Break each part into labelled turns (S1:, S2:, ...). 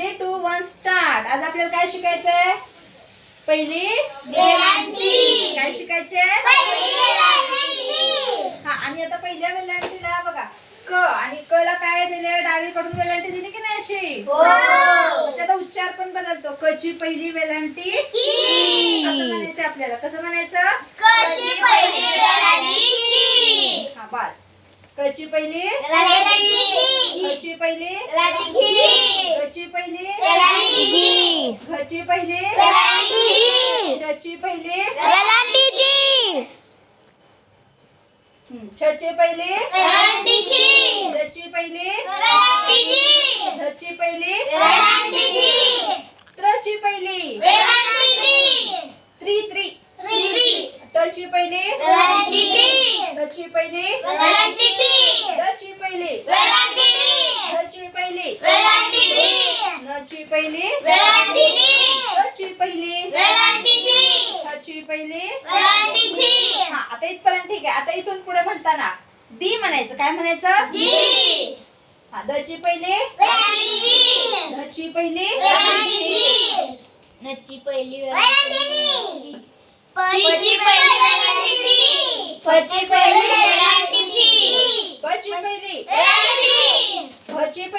S1: Three to one start आज आपल्याला काय शिकायचंय? पहिली? काय
S2: वेलांटी
S1: हा आणि आता पहिल्या वेलांटीला बघा. क आणि क ला काय दिले डावीकडून वेलांटी दिली की नाही अशी?
S2: हो.
S1: त्याचा उच्चार पण बदलतो. क ची पहिली वेलांटी कसं म्हणायचं आपल्याला? कसं म्हणायचं? हा बस. क ची पहिली?
S2: वेलांटी
S1: ख ची पहिली?
S2: वेलांटी
S1: ग ची पहिली?
S2: वेलांटी
S1: घ ची पहिली?
S2: वेलांटी
S1: च ची पहिली?
S2: वेलांटीची
S1: हम्म, छ ची पहिली
S2: वेलांटीची
S1: ज ची पहिली
S2: वेलांटीची
S1: झ ची पहिली
S2: वेलांटीची
S1: त्र ची पहिली
S2: वेलांटीची
S1: त्रि त्रि
S2: थ्री
S1: ट ची पहिली
S2: वेलांटीची
S1: ध ची पहिली
S2: वेलांटीची
S1: ड ची पहिली
S2: वेलांटीची
S1: ध ची पहिली
S2: वेलांटीची
S1: न ची पहिली? ची पहिली? ची पहिली? हा आता इथपर्यंत ठीक आहे. आता इथून पुढे म्हणताना दी म्हणायचं. काय म्हणायचं? हा द ची पहिली? ध ची पहिली?
S2: वेलांटीची नची पहिली वेलांटीची पची पहिली
S1: ब ची पहिली
S2: वेलांटीची
S1: भ ची पहिली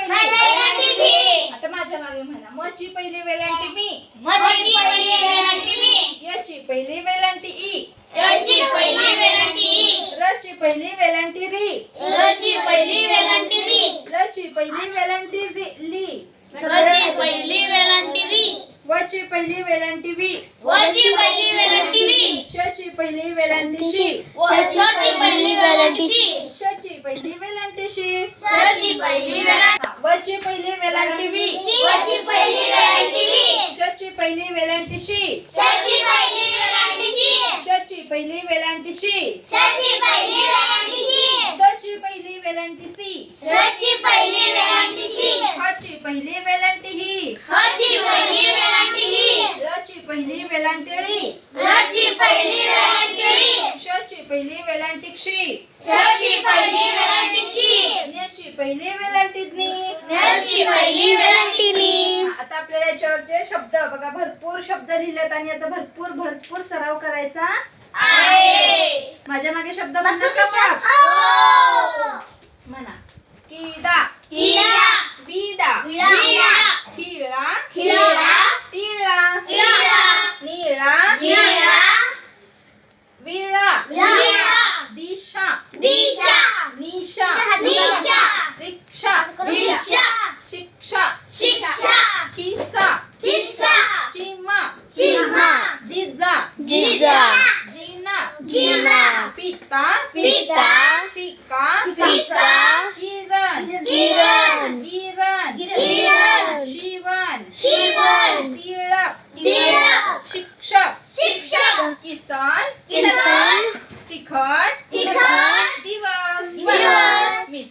S2: वेलांटीची
S1: आता माझ्या मागे म्हणा म ची पहिली वेलांटी मी
S2: मची पहिली वेलांटीची
S1: य ची पहिली वेलांटी ई
S2: चची पहिली वेलांटी
S1: र ची पहिली वेलांटी री
S2: रची पहिली वेलांटी
S1: ल ची पहिली वेलांटी री ली
S2: रची पहिली वेलांटी री
S1: व ची पहिली वेलांटी वी
S2: वची पहिली वेलांटी वी
S1: श ची पहिली वेलांटी शी
S2: वची पहिली वेलांटीची
S1: श ची पहिली वेलांटी शी
S2: सची पहिली वेलांटी
S1: हा, व ची पहिली वेलांटी वी
S2: वची पहिली वेलांटी वी
S1: श ची पहिली वेलांटी शी
S2: सची पहिली वेलांटीची
S1: श ची पहिली वेलांटी शी
S2: सची पहिली वेलांटीची
S1: स ची पहिली वेलांटी सी
S2: सची पहिली वेलांटीची
S1: ह ची पहिली वेलांटी ही
S2: हची पहिली वेलांटी ही
S1: र ची पहिली वेलांटी ळी
S2: रची पहिली वेलांटी वी
S1: श ची पहिली वेलांटी क्षी
S2: सची पहिली वेलांटीची
S1: न्य ची पहिली वेलांटी नी
S2: नची पहिली वेलांटीनी
S1: आता आपल्याला याच्यावरचे शब्द बघा भरपूर शब्द लिहिलेत आणि याचा भरपूर भरपूर सराव करायचा माझ्या मागे शब्द म्हणतात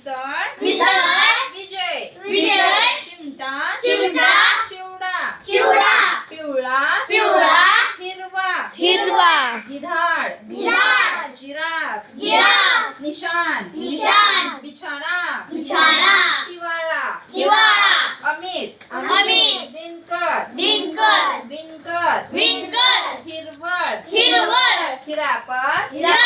S1: मिसळ
S2: मिसळ
S1: विजय
S2: विजय
S1: चिमटा
S2: चिमटा
S1: चिवडा
S2: चिवडा
S1: पिवळा
S2: पिवळा
S1: हिरवा
S2: हिरवा
S1: गिधाड
S2: गिधाड
S1: जिराफ
S2: जिराफ
S1: निशान
S2: निशान
S1: बिछाणा
S2: बिछाणा
S1: हिवाळा
S2: हिवाळा
S1: अमित अमित दिनकर
S2: दिनकर
S1: विनकर
S3: विनकर
S1: हिरवळ
S3: हिरवळ
S1: हिरापत
S3: हिरा